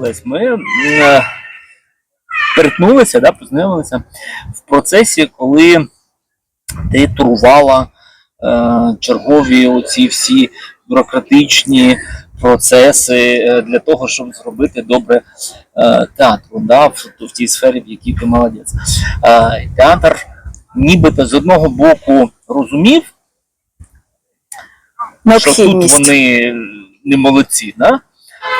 Лесь, ми е, перетнулися, да, познайомилися в процесі, коли ти турувала е, чергові оці всі бюрократичні процеси е, для того, щоб зробити добре е, театру, да, в, в тій сфері, в якій ти молодець. Е, театр нібито з одного боку розумів, що тут вони не молодці, да?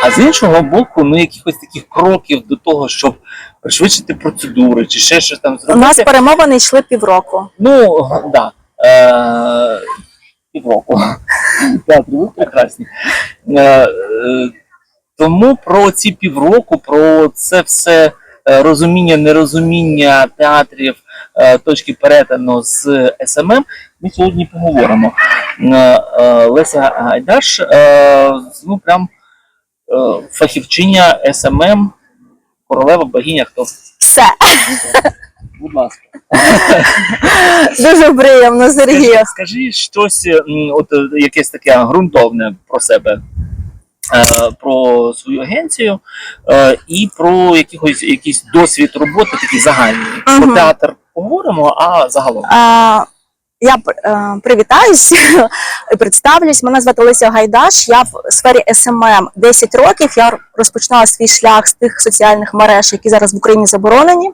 А з іншого боку, ну якихось таких кроків до того, щоб пришвидшити процедури чи ще щось там зробити. У нас перемовини йшли півроку. Ну, да. Е, півроку. Театри, ви прекрасні. Е, е, тому про ці півроку, про це все е, розуміння, нерозуміння театрів, е, точки перетину з СММ, ми сьогодні поговоримо. Леся Гайдаш, ну прям фахівчиня СММ, королева, богиня, хто? Все. Будь ласка. Дуже приємно, Сергій. Скажи, скажи щось, от е, якесь таке ґрунтовне про себе, е, про свою агенцію е, і про якихось, якийсь досвід роботи, такий загальний. Про театр поговоримо, а загалом. А, я е, привітаюсь і представлюсь. Мене звати Олеся Гайдаш. Я в сфері СММ 10 років. Я розпочинала свій шлях з тих соціальних мереж, які зараз в Україні заборонені.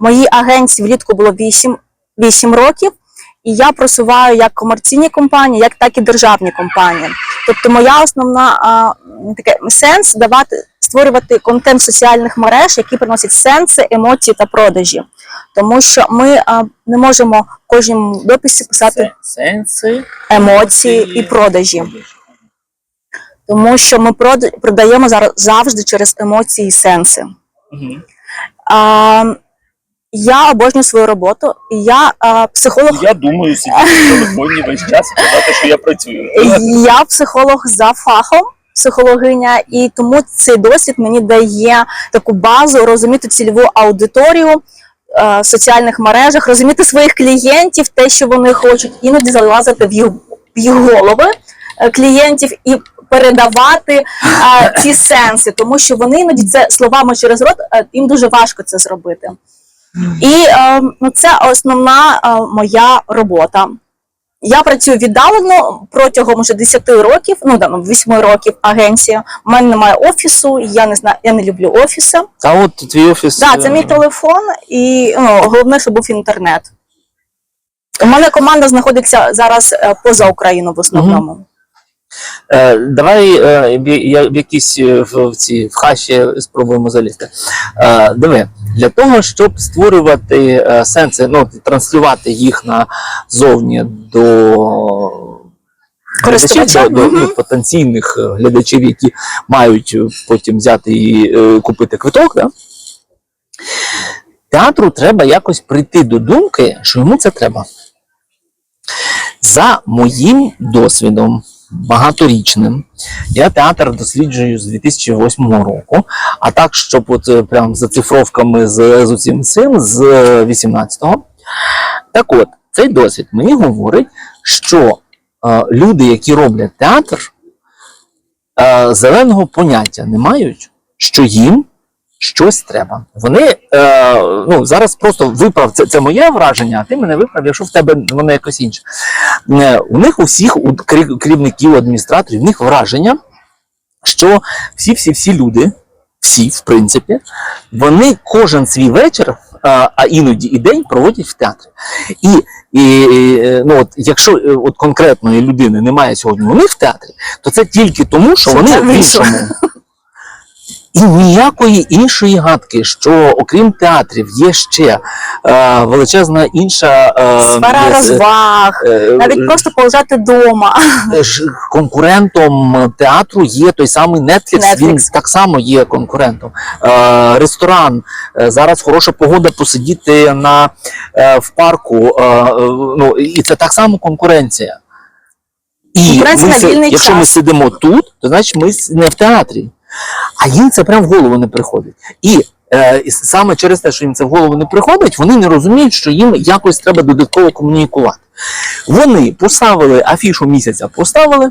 Моїй агенції влітку було 8, 8 років. І я просуваю як комерційні компанії, як так і державні компанії. Тобто, моя основна а, таке сенс давати створювати контент соціальних мереж, які приносять сенси, емоції та продажі. Тому що ми а, не можемо в кожному дописі писати сенси, емоції і продажі, тому що ми продаємо зараз завжди через емоції і сенси. Мгм. А, я обожнюю свою роботу, і я а, психолог. Я думаю, сидіти в телефоні весь час і казати, що я працюю. Я психолог за фахом, психологиня, і тому цей досвід мені дає таку базу розуміти цільову аудиторію е, в соціальних мережах, розуміти своїх клієнтів, те, що вони хочуть, іноді залазити в їх, в їх голови е, клієнтів і передавати е, ці сенси, тому що вони іноді це словами через рот, їм дуже важко це зробити. І ну, це основна моя робота. Я працюю віддалено протягом вже 10 років, ну ну, 8 років агенція. У мене немає офісу, я не знаю, я не люблю офіси. А от твій офіс. Так, да, це мій телефон, і ну, головне, щоб був інтернет. У мене команда знаходиться зараз е, поза Україною в основному. Е, давай е, я в якісь е, в, в ці в хаші спробуємо залізти. Е, диви, для того, щоб створювати е, сенси, ну транслювати їх назовні до глядачів, до, до потенційних е, глядачів, які мають е, потім взяти і е, купити квиток. Да? Театру треба якось прийти до думки, що йому це треба. За моїм досвідом багаторічним, я театр досліджую з 2008 року, а так, щоб от е, прям за цифровками з, з усім цим, з 18-го. Так от, цей досвід мені говорить, що е, люди, які роблять театр, е, зеленого поняття не мають, що їм щось треба. Вони е, ну, зараз просто виправ, це, це моє враження, а ти мене виправ, якщо в тебе воно якось інше. Е, у них у всіх, у керівників, адміністраторів, в них враження, що всі-всі-всі люди, всі, в принципі, вони кожен свій вечір, а, а іноді і день проводять в театрі. І, і е, ну, от, якщо е, от конкретної людини немає сьогодні у них в театрі, то це тільки тому, що вони в іншому. І ніякої іншої гадки, що окрім театрів є ще е, величезна інша е, Сфера е, розваг, е, навіть просто полежати вдома. ж конкурентом театру є той самий Netflix, він так само є конкурентом. Е, ресторан. Е, зараз хороша погода посидіти на, е, в парку. Е, е, ну, і це так само конкуренція. І ми, якщо ми сидимо тут, то значить ми не в театрі. А їм це прямо в голову не приходить. І е, і саме через те, що їм це в голову не приходить, вони не розуміють, що їм якось треба додатково комунікувати. Вони поставили афішу місяця, поставили,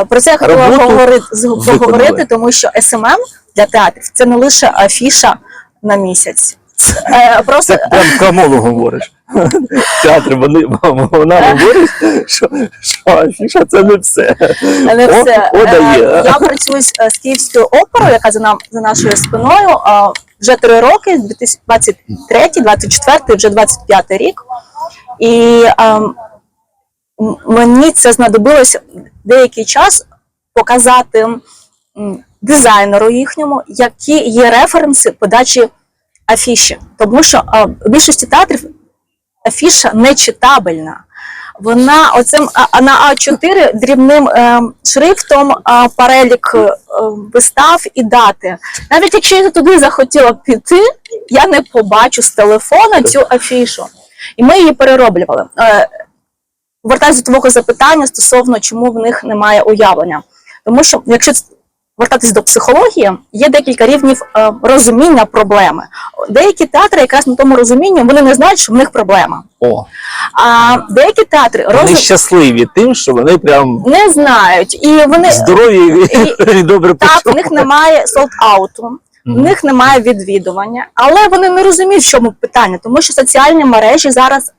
Е, Про це я хотіла Роботу говорити, з- виконали. поговорити, тому що СММ для театрів це не лише афіша на місяць. Е, Просто Це прям камолу говориш. Театр, вони, вона говорить, що, що афіша це не все. не О, все. Е. Я працюю з, з Київською оперою, яка за нам за нашою спиною. Вже три роки, 2023, 24, вже 25 рік. І ем, мені це знадобилося деякий час показати дизайнеру їхньому, які є референси подачі афіші. Тому що а, в більшості театрів афіша не читабельна. Вона оцим на А4 дрібним е, шрифтом а, перелік е, вистав і дати. Навіть якщо я туди захотіла піти, я не побачу з телефона цю афішу. І ми її перероблювали. Е, Вертаюся до твого запитання стосовно чому в них немає уявлення. Тому що, якщо вертатись до психології, є декілька рівнів е, розуміння проблеми. Деякі театри, якраз на тому розумінні, вони не знають, що в них проблема. О, А деякі театри вони розум... щасливі тим, що вони прям не знають, і вони здорові і, добре так, в них немає солд-ауту, в них немає відвідування, але вони не розуміють, в чому питання, тому що соціальні мережі зараз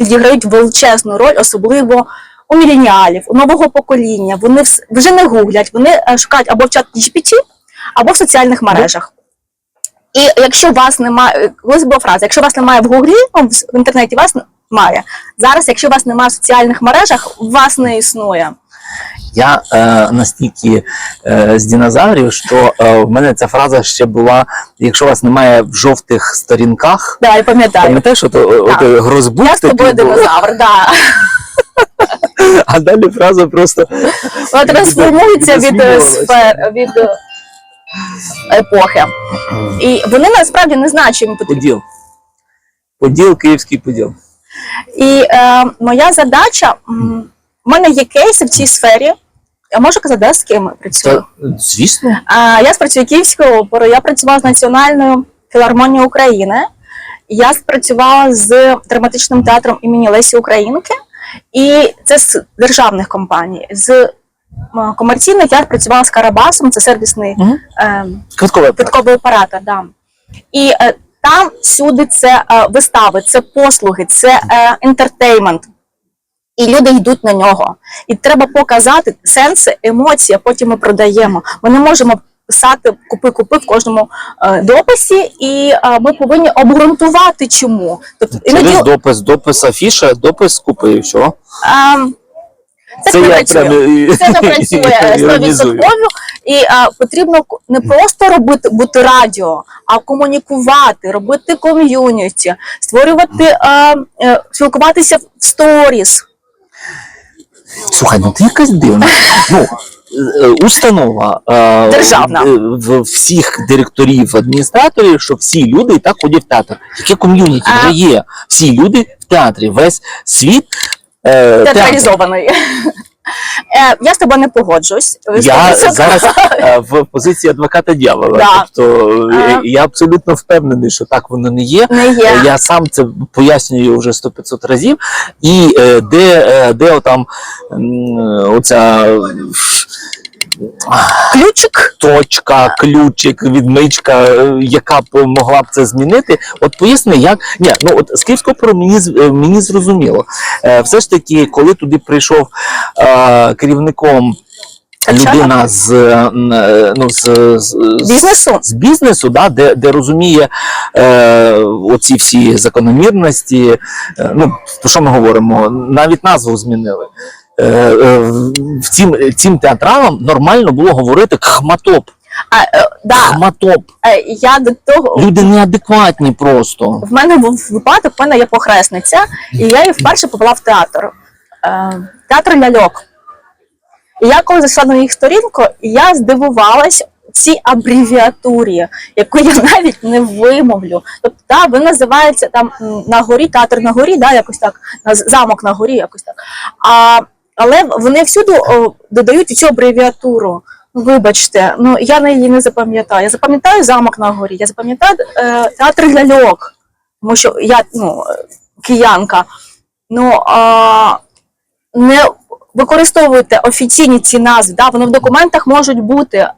відіграють величезну роль, особливо у міленіалів, у нового покоління. Вони вже не гуглять, вони е, шукають або в чат GPT, або в соціальних мережах. І якщо вас немає, колись була фраза, якщо вас немає в гуглі, ну, в інтернеті вас немає. Зараз, якщо вас немає в соціальних мережах, вас не існує. Я е, настільки е, з динозаврів, що е, в мене ця фраза ще була: якщо вас немає в жовтих сторінках, Да, я пам'ятаю. пам'ятаєш, от, Так. грозбук Я з тобою динозавр, да. А далі фраза просто Вона трансформується від е, сфер, від е, епохи. І вони насправді не знають, що їм потрібно. поділ. Поділ, київський поділ. І е, моя задача, в мене є кейси в цій сфері. Я можу казати, де з ким я працюю. Та, звісно, А, я спрацюю Київською оперою, я працювала з Національною філармонією України. Я спрацювала з драматичним театром імені Лесі Українки, і це з державних компаній. З комерційних я працювала з Карабасом, це сервісний Мгм. е, квитковий оператор. Да. І е, там всюди це е, вистави, це послуги, це е, інтертеймент. І люди йдуть на нього. І треба показати сенси, емоції, а потім ми продаємо. Ми не можемо писати купи-купи в кожному е, дописі, і е, ми повинні обґрунтувати чому. Тобто іноді Через допис, допис афіша, допис купив, що? е, це, Це не я працює. Це не працює. 100%. І а, потрібно не просто робити бути радіо, а комунікувати, робити ком'юніті, створювати, а, е, спілкуватися в сторіс. Слухай, ну ти якась дивна. Ну, е, установа е, Державна. е, в всіх директорів, адміністраторів, що всі люди і так ходять в театр. Яке ком'юніті вже є? Всі люди в театрі, весь світ. Е, театр. Театралізований. Е, Я з тобою не погоджусь. Я зараз е, в позиції адвоката дьявола. Да. Тобто е, я абсолютно впевнений, що так воно не є. не є. Я сам це пояснюю вже 100-500 разів. І де, де оця Ключик. точка, ключик, відмичка, е, яка б могла б це змінити. От поясни, як ні, ну от з Київського мені е, мені зрозуміло. Е, Все ж таки, коли туди прийшов е, керівником. Людина з, ну, з, з Бізнесу. з бізнесу, да, де, де розуміє е, оці всі закономірності. Е, ну, про що ми говоримо? Навіть назву змінили. Е, е, в цим, цим театралам нормально було говорити кхматоп. А, е, да, Хматоп. е, я до того Люди неадекватні просто. в мене був випадок, в мене є похресниця, і я її вперше повела в театр. Е, театр ляльок. І я коли зайшла на їх сторінку, я здивувалась цій абревіатурі, яку я навіть не вимовлю. Тобто, да, ви називається там м, на горі, театр на горі, да, якось так, на з- замок на горі, якось так. А, але вони всюди о, додають цю абревіатуру. Вибачте, ну я на її не запам'ятаю. Я запам'ятаю замок на горі, я запам'ятаю е, театр ляльок, тому що я ну, киянка. Ну а, не використовуєте офіційні ці назви, да, вони в документах можуть бути, е,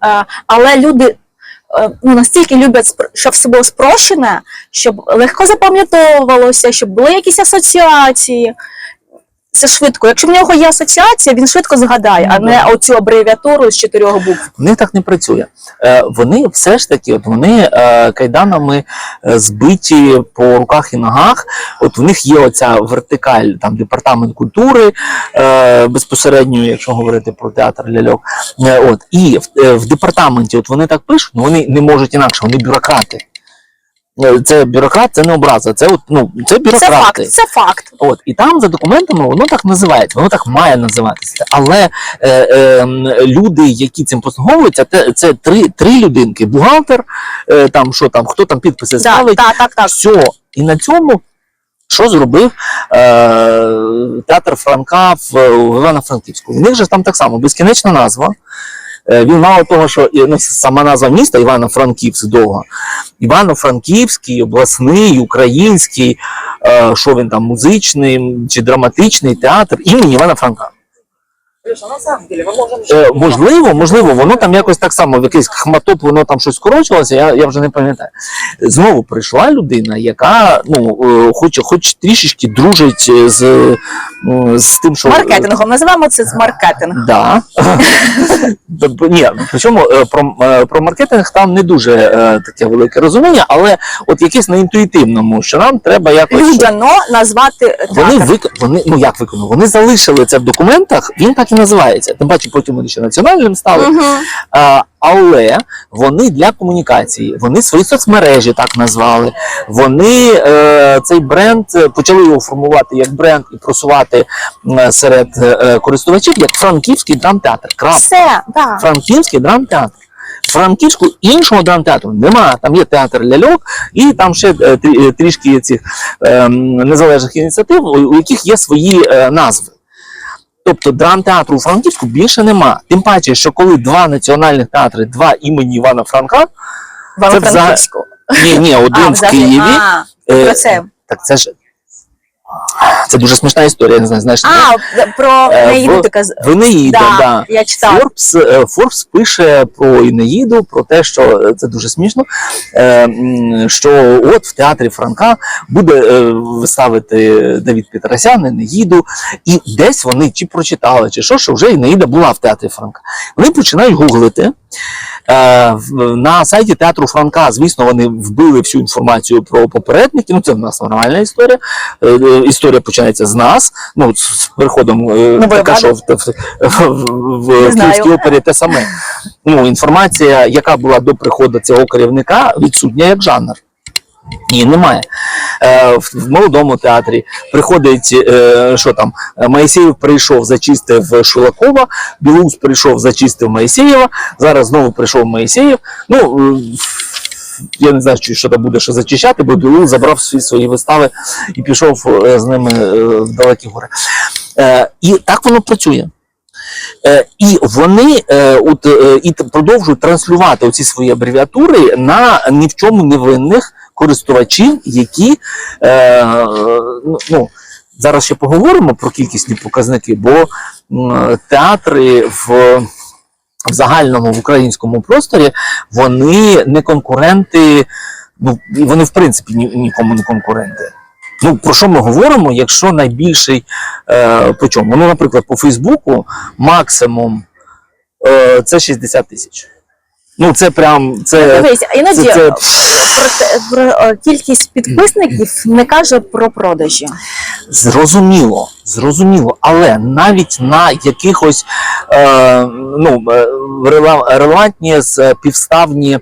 але люди е, ну, настільки люблять, щоб все було спрощене, щоб легко запам'ятовувалося, щоб були якісь асоціації. Це швидко. Якщо в нього є асоціація, він швидко згадає, а не оцю абревіатуру з чотирьох букв. В них так не працює. Е, вони все ж таки, от вони е, кайданами е, збиті по руках і ногах. От в них є оця вертикаль, там департамент культури безпосередньо, якщо говорити про театр ляльок. От і в, департаменті, от вони так пишуть, ну вони не можуть інакше, вони бюрократи. Е, Це бюрократ, це не образа. Це от ну це Це факт, це факт. От і там за документами воно так називається, воно так має називатися. Але е, е, люди, які цим послуговуються, те- це три, три людинки: бухгалтер, е, там що там, хто там підписи Да, ставить, так, так, так. все. І на цьому. Що зробив е, театр Франка в, Івано-Франківську? У них же там так само безкінечна назва. Е, Він мало того, що ну, сама назва міста Івано-Франківськ довго. Івано-Франківський, обласний, український, е, що він там, музичний чи драматичний театр імені Івана Франка. Е, можливо, можливо, воно там якось так само, в якийсь хматоп, воно там щось скорочилося, я, я вже не пам'ятаю. Знову прийшла людина, яка ну, е, хоч, хоч трішечки дружить з, з тим, що. Маркетингом називаємо це з маркетинг. Да. Тобто, Ні, причому е, про, е, про маркетинг там не дуже е, таке велике розуміння, але от якесь на інтуїтивному, що нам треба якось. Людяно назвати Вони вик... вони, ну як виконали? Вони залишили це в документах, він так і називається. Тим паче, потім вони ще національним стали. А, але вони для комунікації, вони свої соцмережі так назвали. Вони е, цей бренд е, почали його формувати як бренд і просувати серед е, користувачів як франківський драмтеатр. Крапка. Все, да. Франківський драмтеатр. Франківську іншого драмтеатру немає. Там є театр ляльок, і там ще е, трішки цих е, незалежних ініціатив, у яких є свої назви. Тобто драмтеатру у Франківську більше нема. Тим паче, що коли два національних театри, два імені Івана Франка, В Івано-Франківську. ні, ні, один А, в Києві. а, е, про це. Так це ж це дуже смішна історія, я не знаю, знаєш. А, про Е, Неїду в- ти каз... В Енеїда, Да, да. я читала. Форбс, е, Форбс пише про Інеїду, про те, що е, це дуже смішно. е, Що от в театрі Франка буде е, ставити Давід Петросян Інеїду, і десь вони чи прочитали, чи що, що вже Інеїда була в театрі Франка. Вони починають гуглити. Е, На сайті театру Франка, звісно, вони вбили всю інформацію про попередників. Ну, це в нас нормальна історія. Історія починається з нас. Ну, з приходом така, що в, в, в, в. Київській опері те саме. Ну, інформація, яка була до приходу цього керівника, відсутня як жанр. Ні, немає. Е, в, в молодому театрі приходить, е, що там, Моїсеєв прийшов, зачистив Шулакова, Білус прийшов, зачистив Моїсеєва, зараз знову прийшов Моїсеєв. Ну, е, я не знаю, що там буде що зачищати, бо Білус забрав всі свої вистави і пішов е, з ними е, в далекі гори. Е, і так воно працює. І вони от, і продовжують транслювати оці свої абревіатури на ні в чому не винних користувачів, які ну, ну, зараз ще поговоримо про кількісні показники, бо театри в, в загальному в українському просторі вони не конкуренти, ну вони в принципі ні, нікому не конкуренти. Ну, про що ми говоримо, якщо найбільший е, по чому? Ну, наприклад, по Фейсбуку максимум е, це 60 тисяч. Ну, це прям це, Дивись, іноді це, це про, про е, кількість підписників не каже про продажі. зрозуміло, зрозуміло, але навіть на якихось е, ну, е, релевантні з півставні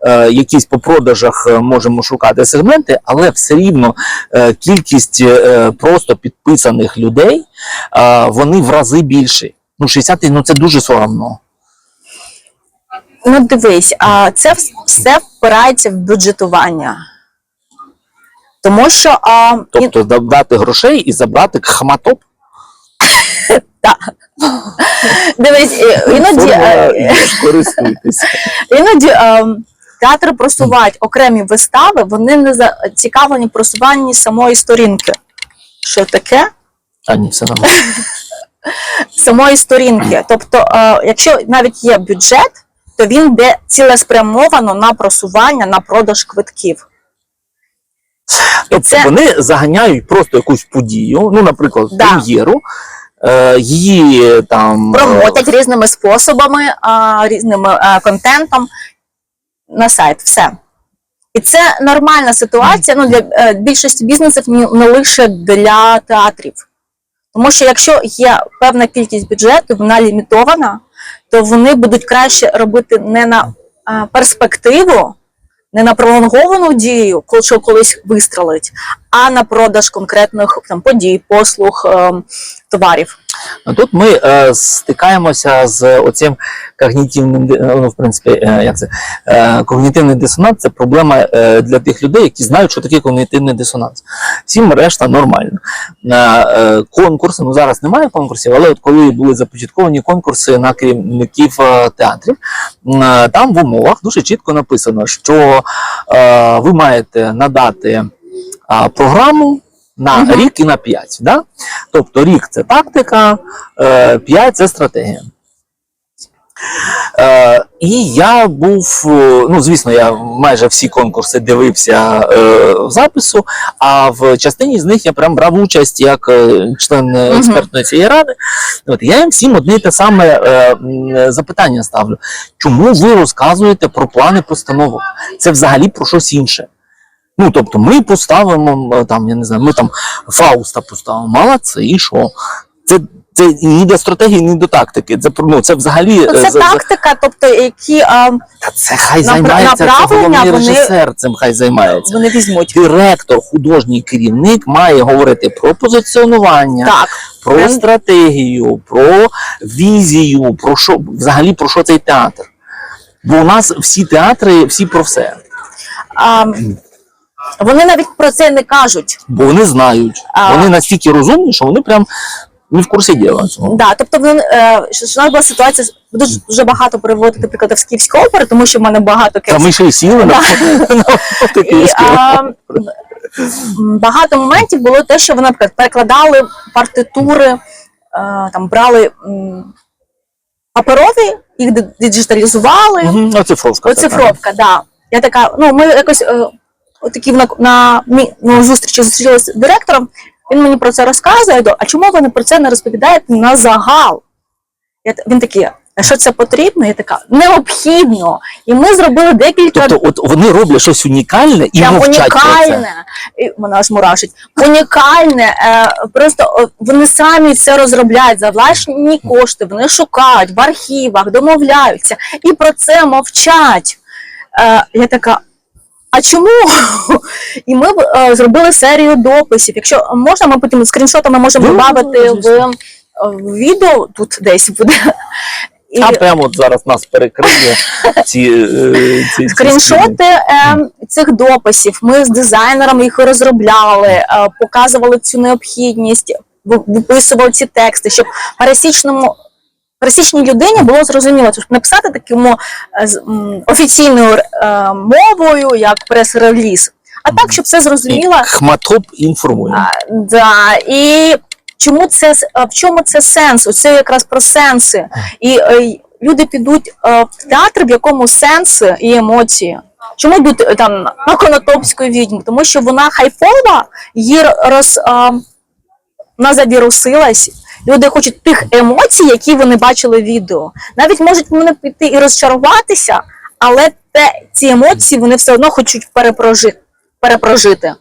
е, якісь по продажах е, можемо шукати сегменти, але все рівно е, кількість е, просто підписаних людей е, вони в рази більші. Ну, 60 ну це дуже соромно. Ну дивись, а це все впирається в бюджетування. Тому що а, Тобто да- дати грошей і забрати хматоп. дивись, іноді, е, користуйтесь. іноді е, театри просувають окремі вистави, вони не зацікавлені просуванні самої сторінки. Що таке? А ні, все нормально. самої сторінки. Тобто, е, якщо навіть є бюджет, то він йде цілеспрямовано на просування, на продаж квитків. Тобто це- вони заганяють просто якусь подію, ну, наприклад, Да. прем'єру, е, її там. е, Проводять різними способами, а, різними е, контентом на сайт. Все. І це нормальна ситуація ну, для більшості бізнесів, не лише для театрів. Тому що якщо є певна кількість бюджету, вона лімітована, то вони будуть краще робити не на перспективу, не на пролонговану дію, що колись вистрелить, а на продаж конкретних там, подій, послуг, е, товарів. Тут ми е, стикаємося з оцим когнітивним, е, ну, в принципі, е, як це, е, когнітивний дисонанс це проблема е, для тих людей, які знають, що таке когнітивний дисонанс. Всім решта нормально. Е, е, конкурси, ну зараз немає конкурсів, але от коли були започатковані конкурси на керівників е, театрів, е, там в умовах дуже чітко написано, що е, ви маєте надати а, програму на Мгм. рік і на п'ять. Да? Тобто рік це тактика, е, 5 це стратегія. Е, і я був, е, ну звісно, я майже всі конкурси дивився е, в запису, а в частині з них я прям брав участь як е, член е, експертної цієї ради. От я їм всім одне і те саме е, запитання ставлю: чому ви розказуєте про плани постановок? Це взагалі про щось інше. Ну, тобто, ми поставимо е, там, я не знаю, ми там Фауста поставимо, молодці, і що? Це, це ні до стратегії, ні до тактики. Це, ну, це взагалі. Ну, е, Це за- тактика, тобто які а, це хай займається, це головний режисер цим хай займається. вони візьмуть. Директор, художній керівник має говорити про позиціонування, Так, про стратегію, про візію, про що взагалі про що цей театр. Бо у нас всі театри, всі про все. а, вони навіть про це не кажуть. Бо вони знають. А. Вони настільки розумні, що вони прям не в курсі діла цього. Да, тобто вони, е, що, нас була ситуація, дуже, дуже багато приводити прикладів з Київської опери, тому що в мене багато Та ми ще й сіли на багато моментів було те, що вони, наприклад, перекладали партитури, е, там брали паперові, їх диджиталізували. Оцифровка. Оцифровка, да. Я така, ну ми якось е, отакі на, на, на зустрічі зустрілися з директором. Він мені про це розказує. А чому ви про це не розповідаєте на загал? Я, він такий, а що це потрібно? Я така, необхідно. І ми зробили декілька Тобто, от вони роблять щось унікальне і мовчать про це. унікальне. І вона аж мурашить. Унікальне. Е, просто вони самі це розробляють за власні кошти. Вони шукають в архівах, домовляються і про це мовчать. Е, я така. А чому? І ми е, зробили серію дописів. Якщо можна, ми потім скріншотами можемо Ну, додати в, звісно. в відео, тут десь буде. І А прямо от зараз нас перекриє ці, е, ці, ці скріншоти е, цих дописів. Ми з дизайнерами їх розробляли, е, показували цю необхідність, ви- виписували ці тексти, щоб пересічному. Пересічній людині було зрозуміло, щоб написати такому е, офіційною е, мовою, як прес-реліз, а так, щоб все зрозуміло. Хматоп інформує. А, да, і чому це в чому це сенс? Оце якраз про сенси. І е, люди підуть в театр, в якому сенси і емоції. Чому йдуть там на Конотопську відьму? Тому що вона хайфова, її роз, а, вона завірусилась. Люди хочуть тих емоцій, які вони бачили в відео. Навіть можуть вони піти і розчаруватися, але те, ці емоції вони все одно хочуть перепрожити.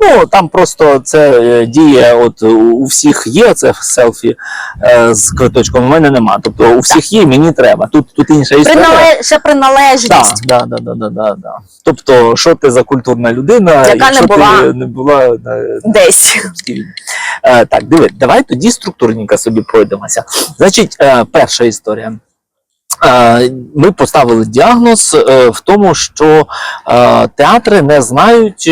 Ну там просто це е, діє. От у всіх є це селфі е, з квиточком. У мене нема. Тобто у всіх є, мені треба. Тут тут інша історія. Принале... Ще приналежність. Да, да, да, да, да, да. Тобто, що ти за культурна людина, Яка не була. ти не була Десь. Е, так, диви, давай тоді структурненько собі пройдемося. Значить, е, перша історія. Е, Ми поставили діагноз е, в тому, що е, театри не знають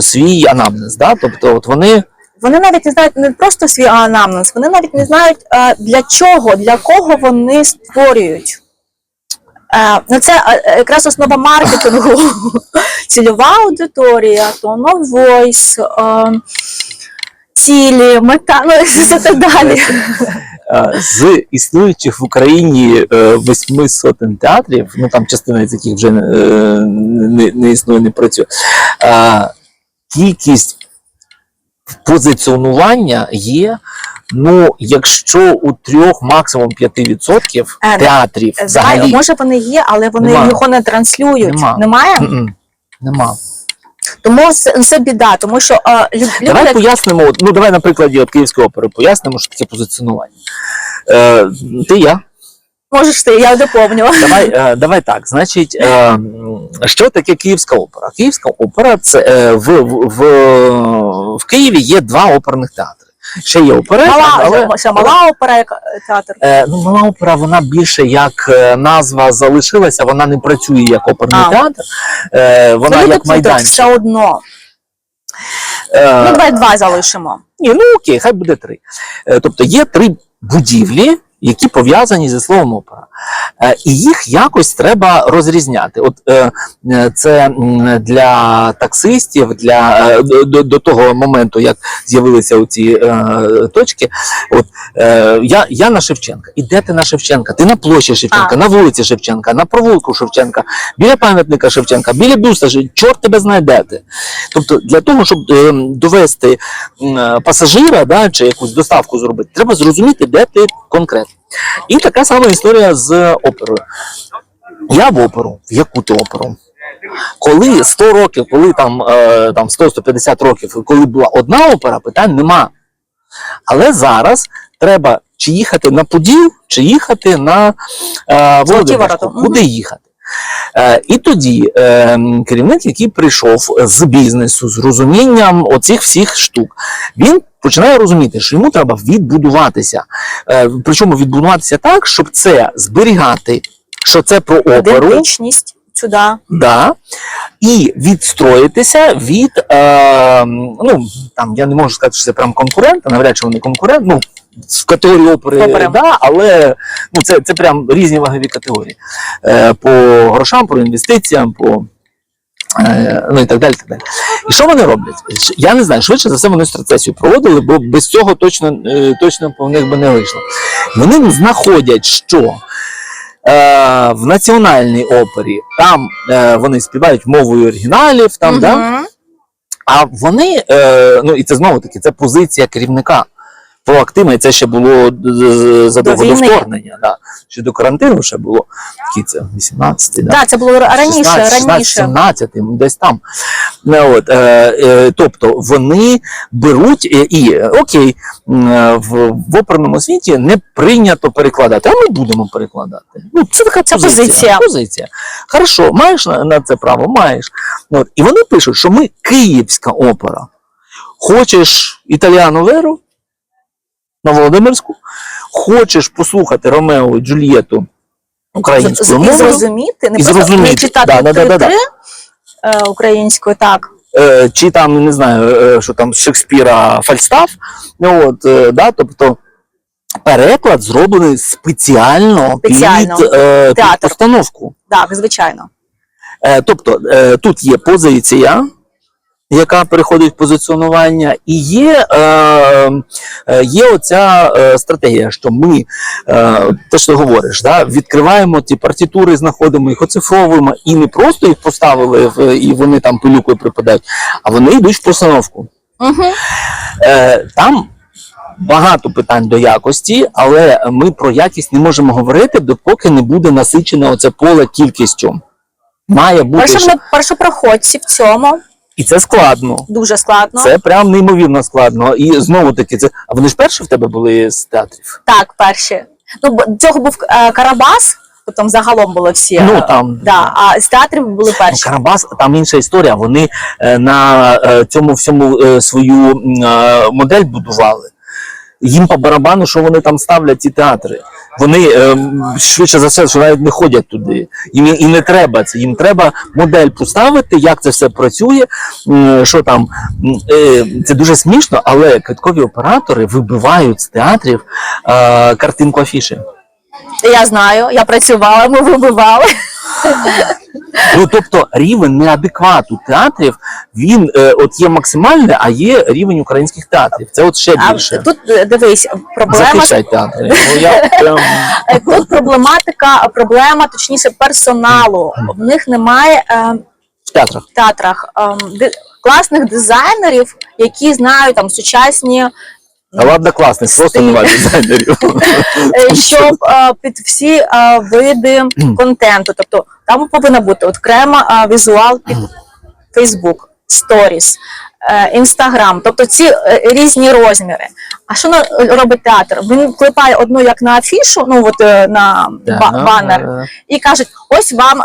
свій анамнез. Да? Тобто, от вони Вони навіть не знають не просто свій анамнез, вони навіть не знають для чого, для кого вони створюють. Ну, це якраз основа маркетингу. Цільова аудиторія, tone of voice, цілі, мета, ну і так далі. Е, з існуючих в Україні е, восьми сотень театрів, ну там частина з яких вже е, не, не існує, не працює. Кількість позиціонування є. Ну, якщо у трьох, максимум 5% Е, театрів Знаю, може вони є, але вони Нема. його не транслюють. Нема. Немає? Нема. Тому це, це біда, тому що е, лю- люди, Давай пояснимо, ну давай на прикладі от Київської опери пояснимо, що це позиціонування. Е, ти я. можеш ти, я доповню. Давай, е, давай так. Значить, е, що таке Київська опера? Київська опера це е, в, в, в, в Києві є два оперних театри. Ще є опера. Мала, але ще мала опера, як театр. Е, ну, мала опера, вона більше як е, назва залишилася, вона не працює як оперний А. театр, е, вона Це як майданчик. все одно. Е, Ну, давай два залишимо. Ні, ну окей, хай буде три. Е, Тобто є три будівлі, які пов'язані зі словом опера. Е, І їх якось треба розрізняти. От е, е, це для таксистів, для до, до- того моменту, як з'явилися ці точки. От я, я на Шевченка. І де ти на Шевченка? Ти на площі Шевченка, А. на вулиці Шевченка, на провулку Шевченка, біля пам'ятника Шевченка, біля бюста. Чорт тебе знайдете. Тобто, для того, щоб довести пасажира да, чи якусь доставку зробити, треба зрозуміти, де ти конкретно. І така сама історія з оперою. Я в оперу, в яку ти оперу? Коли 100 років, коли там, е, там 100-150 років, коли була одна опера, питань нема. Але зараз треба чи їхати на Поділ, чи їхати на е, Володимирську. Куди їхати? Е, і тоді е, керівник, який прийшов з бізнесу, з розумінням оцих всіх штук, він починає розуміти, що йому треба відбудуватися. Е, причому відбудуватися так, щоб це зберігати, що це про оперу. Ідентичність сюди. Да. І відстроїтися від е, ну там я не можу сказати, що це прям конкурент, а навряд чи вони конкурент. Ну в категорії опери, да, але ну це, це прям різні вагові категорії. Е, по грошам, по інвестиціям, по ну і так далі. Так далі. І що вони роблять? Я не знаю, швидше за все вони страцесію проводили, бо без цього точно, е, точно по них би не вийшло. Вони знаходять, що е, в національній опері там е, вони співають мовою оригіналів, там, да? А вони, е, ну і це знову таки, це позиція керівника. Проактивна, і це ще було задовго до вторгнення. Да. Ще до карантину ще було. Який це 18-й, да? Так, це було раніше, 16, 16, раніше. 17, десь там. Ну, от, е, е, тобто вони беруть і, і окей, е, в, в оперному світі не прийнято перекладати, а ми будемо перекладати. Ну, це така Це позиція. позиція. позиція. Хорошо, маєш на, на це право? Маєш. Ну, От, і вони пишуть, що ми київська опера. Хочеш італіану Веру на Володимирську, хочеш послухати Ромео і Джульєту українською І зрозуміти, не І просто зрозуміти. не читати Да, да, да, да, да. е, українською, так. е, чи там не знаю, е, що там з Шекспіра Фальстаф. Ну от, да, тобто переклад зроблений спеціально, Спеціально. під, під постановку. Так, звичайно. Тобто тут є позиція. Яка переходить в позиціонування, і є, е, е, є оця е, стратегія, що ми, е, те, що ти говориш, да, відкриваємо ті партитури, знаходимо їх, оцифровуємо, і не просто їх поставили і вони там пилюкою припадають, а вони йдуть в постановку. Угу. Е, там багато питань до якості, але ми про якість не можемо говорити, допоки не буде насичене оце поле кількістю. Має бути Першим на першопроходці в цьому і це складно. дуже складно. Це прям неймовірно складно. І знову таки, це а вони ж перші в тебе були з театрів. Так, перші. Ну, цього був е, Карабас, то там загалом були всі. Ну е, там да, а з театрів були Ну, перші. Карабас, там інша історія. Вони е, на е, цьому всьому е, свою е, модель будували. Їм по барабану, що вони там ставлять ці театри. Вони е, швидше за все, що навіть не ходять туди. Їм і не треба це. Їм треба модель поставити, як це все працює. Що там е, це дуже смішно, але квиткові оператори вибивають з театрів е, картинку афіші. Я знаю, я працювала, ми вибивали. Ну тобто рівень неадеквату театрів він е, от є максимальний, а є рівень українських театрів. Це от ще А більше. тут е, дивись, проблема Захищай театри. Ну, я прям... Е, Тут проблематика, проблема, точніше, персоналу. В них немає е, в театрах. в театрах ди- класних дизайнерів, які знають там сучасні, А ладно, класний, просто немає дизайнерів. е, щоб е, під всі е, види контенту. Тобто там повинна бути окремо е, візуал під Facebook, Stories, Instagram, тобто ці різні розміри. А що на- робить театр? Він клепає одну як на афішу, ну от на ба- банер, і кажуть: ось вам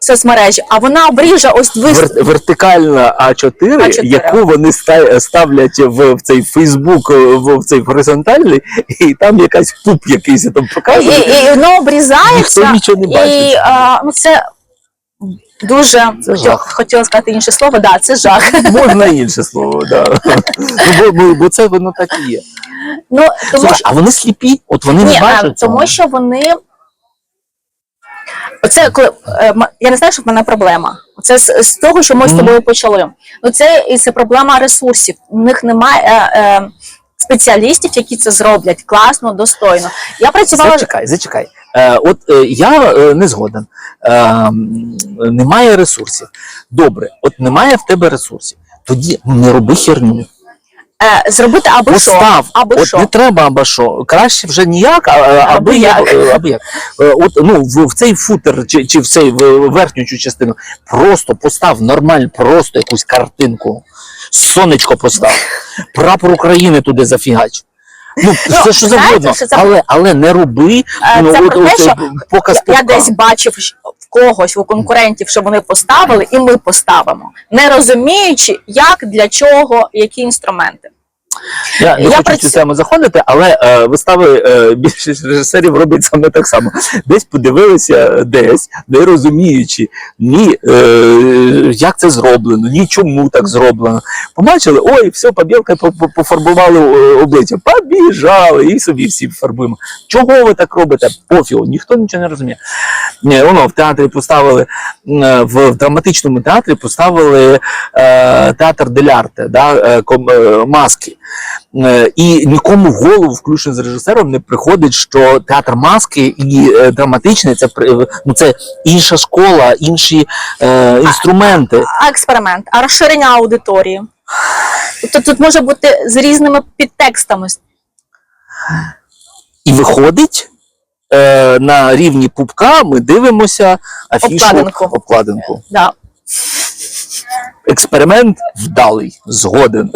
соцмережі, а вона обріже ось ви. Вер- вертикальна А4, А4. яку вони ставлять в, в цей Фейсбук, в, в цей горизонтальний, і там якась пуп якийсь там показує. і, і воно обрізається, нічого не бачить. і е, ну, це дуже Це хотіла, хотіла сказати інше слово, да, це жах. Можна інше слово, да. ну, бо, бо, бо це воно так і є. Ну, тому, Слухай, а вони сліпі? От вони ні, не е, бачать. тому що вони. Оце коли е, я не знаю, що в мене проблема. Це з, з того, що ми з тобою почали. Ну це і це проблема ресурсів. У них немає е, е, спеціалістів, які це зроблять класно, достойно. Я працювала Зачекай, зачекай. Е, от е, я е, не згоден. Е, немає ресурсів. Добре, от немає в тебе ресурсів. Тоді не роби херню. Е, зробити або що, Постав. або от що. не треба або що. Краще вже ніяк, а, а- аби Аби як. як. е, Аби як. Е, От, ну, в, в цей футер чи, чи в цей в верхню цю частину просто постав нормально, просто якусь картинку. Сонечко постав. Прапор України туди зафігач. Ну, все що завгодно, що це- але, але не роби Е, ну, це от, про те, от, що показ я, я десь бачив в когось у конкурентів, що вони поставили, і ми поставимо, не розуміючи, як, для чого, які інструменти. Я не Я хочу працю- цю тему заходити, але е, вистави е, більшість режисерів роблять саме так само. Десь подивилися, десь, не розуміючи ні, е, як це зроблено, ні чому так зроблено. Побачили, ой, все, побілка по- по- пофарбували е, обличчя, побіжали і собі всі фарбуємо. Чого ви так робите? Пофігу, ніхто нічого не розуміє. Ні, воно в театрі поставили е, в, в драматичному театрі поставили е, театр делярте, да, е, е, маски. Е, І нікому в голову, включно з режисером, не приходить, що театр маски і е, драматичний це ну це інша школа, інші е, інструменти. А експеримент, а розширення аудиторії. Тобто тут може бути з різними підтекстами. І виходить е, на рівні пупка. Ми дивимося афішу Обкладинку. обкладинку. Да. Експеримент вдалий, згоден.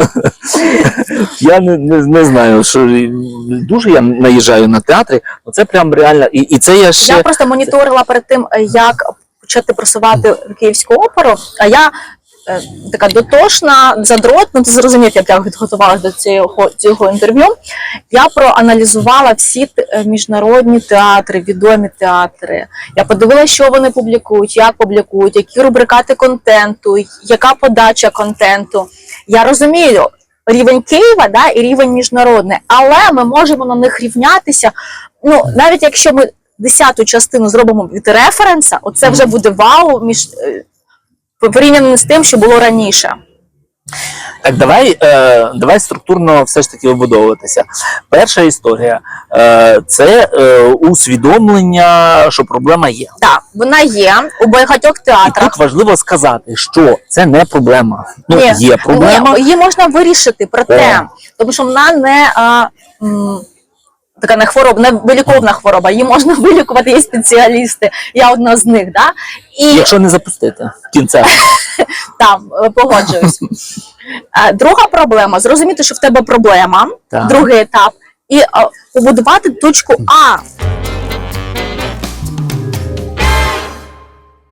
я не, не, не знаю, що дуже я наїжджаю на театри, але це прям реально. І, і це я ще. Я просто моніторила перед тим, як почати просувати київську оперу. А я така дотошна, задрот, ну ти зрозумів, як я підготувалася до цього, цього інтерв'ю. Я проаналізувала всі е, міжнародні театри, відомі театри. Я подивилася, що вони публікують, як публікують, які рубрикати контенту, яка подача контенту. Я розумію. Рівень Києва да, і рівень міжнародний, але ми можемо на них рівнятися. Ну, навіть якщо ми десяту частину зробимо від референса, оце вже буде вау між е, порівняно з тим, що було раніше. Так, давай, е, давай структурно все ж таки вибудовуватися. Перша історія е, це е, усвідомлення, що проблема є. Так, вона є у багатьох І театрах. тут важливо сказати, що це не проблема. Ну, Ні, є проблема. Ні, її можна вирішити, проте, тому що вона не а, м, така не хвороба, не виліковна хвороба. Її можна вилікувати, є спеціалісти. Я одна з них. Да? І Якщо не запустити кінця. там е, погоджуюсь. Е, Друга проблема зрозуміти, що в тебе проблема, другий етап, і е, побудувати точку А